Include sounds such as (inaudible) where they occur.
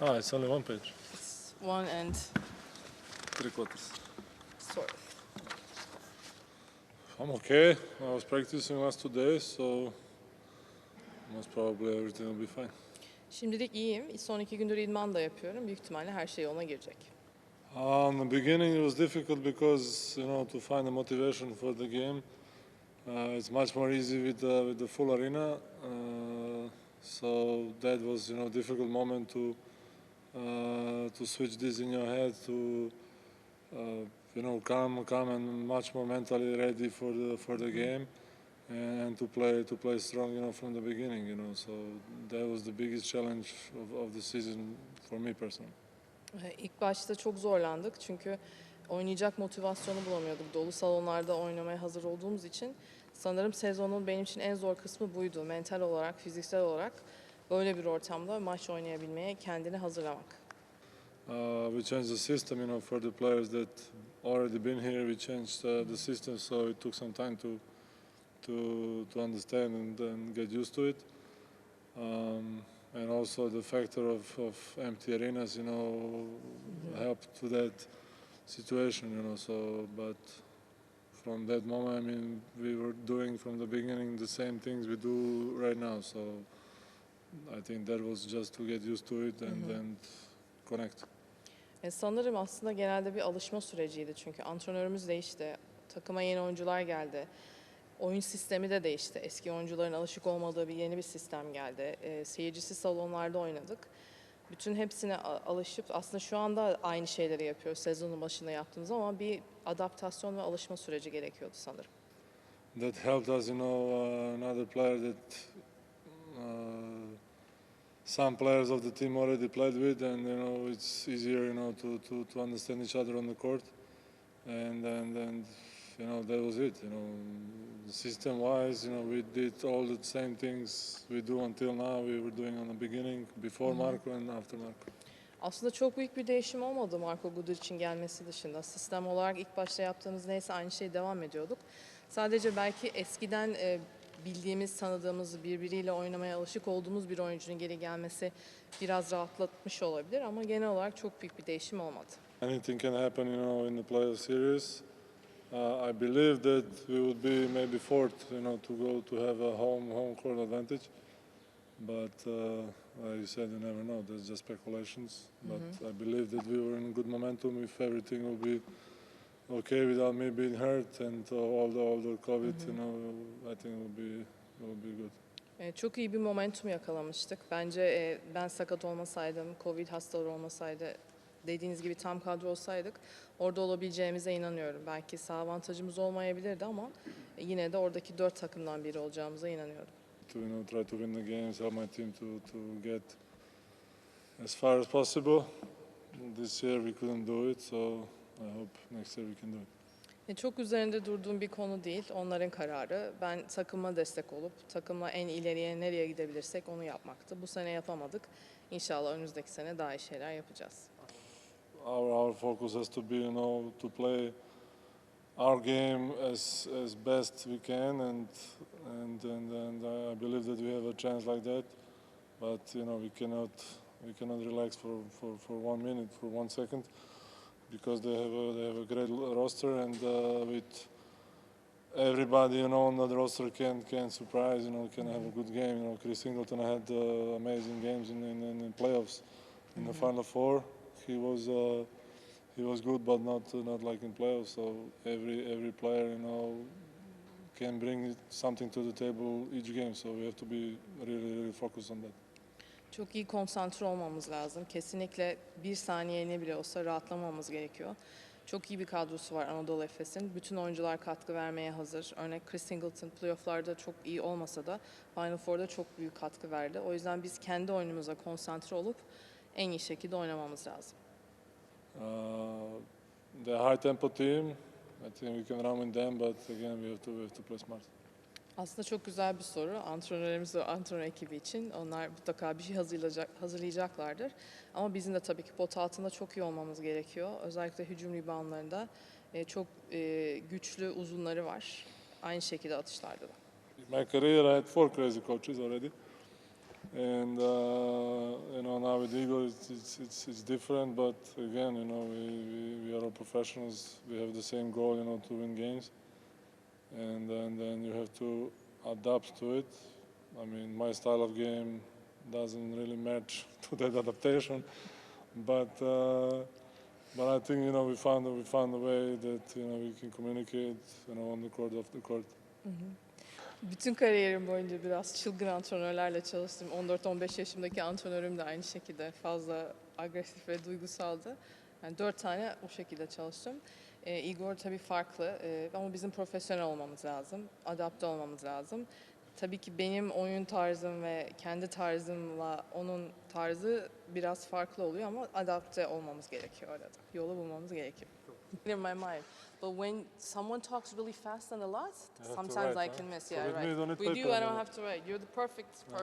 Ah, it's only one page. It's one and Three quarters. sort of. I'm okay. I was practicing last two days, so most probably everything will be fine. Şimdilik iyiyim. Son iki gündür idman da yapıyorum. Büyük ihtimalle her şey yoluna girecek. Um, the beginning it was difficult because you know to find the motivation for the game. Uh, it's much more easy with the, with the full arena. Uh, so that was you know difficult moment to uh, to switch this in your head to uh, you know come come and much more mentally ready for the for the game and to play to play strong you know from the beginning you know so that was the biggest challenge of, of the season for me personally. Ee, İlk başta çok zorlandık çünkü oynayacak motivasyonu bulamıyorduk. Dolu salonlarda oynamaya hazır olduğumuz için sanırım sezonun benim için en zor kısmı buydu. Mental olarak, fiziksel olarak böyle bir ortamda maç oynayabilmeye kendini hazırlamak. Uh, we changed the system, you know, for the players that already been here. We changed uh, the system, so it took some time to to to understand and, and get used to it. Um, and also the factor of, of empty arenas, you know, helped to that situation, you know. So, but from that moment, I mean, we were doing from the beginning the same things we do right now. So, I think that was just to get used to it and and connect. E, sanırım aslında genelde bir alışma süreciydi çünkü antrenörümüz değişti, takıma yeni oyuncular geldi, oyun sistemi de değişti. Eski oyuncuların alışık olmadığı bir yeni bir sistem geldi. E, seyircisi salonlarda oynadık. Bütün hepsine a- alışıp aslında şu anda aynı şeyleri yapıyoruz sezonun başında yaptığımız ama bir adaptasyon ve alışma süreci gerekiyordu sanırım. that helped us, you know, uh, another player that uh, some players of the team already played with, and you know, it's easier, you know, to, to, to understand each other on the court, and and and you know, that was it. You know, system-wise, you know, we did all the same things we do until now. We were doing on the beginning, before Marco and after Marco. Aslında çok büyük bir değişim olmadı Marco Guduric'in gelmesi dışında. Sistem olarak ilk başta yaptığımız neyse aynı şey devam ediyorduk. Sadece belki eskiden e, bildiğimiz, tanıdığımız, birbiriyle oynamaya alışık olduğumuz bir oyuncunun geri gelmesi biraz rahatlatmış olabilir ama genel olarak çok büyük bir değişim olmadı. anything can happen, you know, in the playoff series. Uh, I believe that we would be maybe fourth, you know, to go to have a home home court advantage. But uh, like you said, you never know. That's just speculations. But I believe that we were in good momentum. If everything will be okay without me being hurt and all the all the COVID, you know, I think it will be it will be good. E, çok iyi bir momentum yakalamıştık. Bence e, ben sakat olmasaydım, Covid hastaları olmasaydı, dediğiniz gibi tam kadro olsaydık orada olabileceğimize inanıyorum. Belki sağ avantajımız olmayabilirdi ama yine de oradaki dört takımdan biri olacağımıza inanıyorum. to you know try to win the games, help my team to to get as far as possible. This year we couldn't do it, so I hope next year we can do it. E, Çok üzerinde durduğum bir konu değil, onların kararı. Ben takıma destek olup takımla en ileriye nereye gidebilirsek onu yapmaktı. Bu sene yapamadık. İnşallah önümüzdeki sene daha iyi şeyler yapacağız. Our our focus has to be you know to play our game as as best we can, and and and, and I believe that we have a chance like that. But you know we cannot we cannot relax for, for, for one minute, for one second, because they have a, they have a great roster, and uh, with everybody you know on the roster can can surprise, you know, can have a good game. You know, Chris Singleton had uh, amazing games in in, in playoffs, in the final four. He was. Uh, he was good, but not not like in playoffs. So every every player, you know, can bring something to the table each game. So we have to be really really focused on that. Çok iyi konsantre olmamız lazım. Kesinlikle bir saniyene bile olsa rahatlamamız gerekiyor. Çok iyi bir kadrosu var Anadolu Efes'in. Bütün oyuncular katkı vermeye hazır. Örnek Chris Singleton playofflarda çok iyi olmasa da Final Four'da çok büyük katkı verdi. O yüzden biz kendi oyunumuza konsantre olup en iyi şekilde oynamamız lazım. Uh, the high tempo team, I think we can run with them, but again we have to we have to play smart. Aslında çok güzel bir soru. Antrenörlerimiz ve antrenör ekibi için. Onlar mutlaka bir şey hazırlayacak, hazırlayacaklardır. Ama bizim de tabii ki pot altında çok iyi olmamız gerekiyor. Özellikle hücum reboundlarında e, çok e, güçlü uzunları var. Aynı şekilde atışlarda da. In my career, I had four crazy coaches already, and uh, you know now with Igor, it's, it's, it's, it's different. But again, you know, we, we, we are all professionals. We have the same goal, you know, to win games, and then then you have to adapt to it. I mean, my style of game doesn't really match (laughs) to that adaptation, but uh, but I think you know we found we found a way that you know we can communicate, you know, on the court, off the court. Bütün kariyerim boyunca biraz çılgın antrenörlerle çalıştım. 14-15 yaşımdaki antrenörüm de aynı şekilde fazla agresif ve duygusaldı. Yani dört tane o şekilde çalıştım. Ee, Igor tabii farklı ee, ama bizim profesyonel olmamız lazım. Adapte olmamız lazım. Tabii ki benim oyun tarzım ve kendi tarzımla onun tarzı biraz farklı oluyor ama adapte olmamız gerekiyor orada. Yolu bulmamız gerekiyor. In my mind. But when someone talks really fast and a lot, sometimes write, I huh? can miss. So Yeah, right. need With you, paper I don't have to write. You're the perfect person.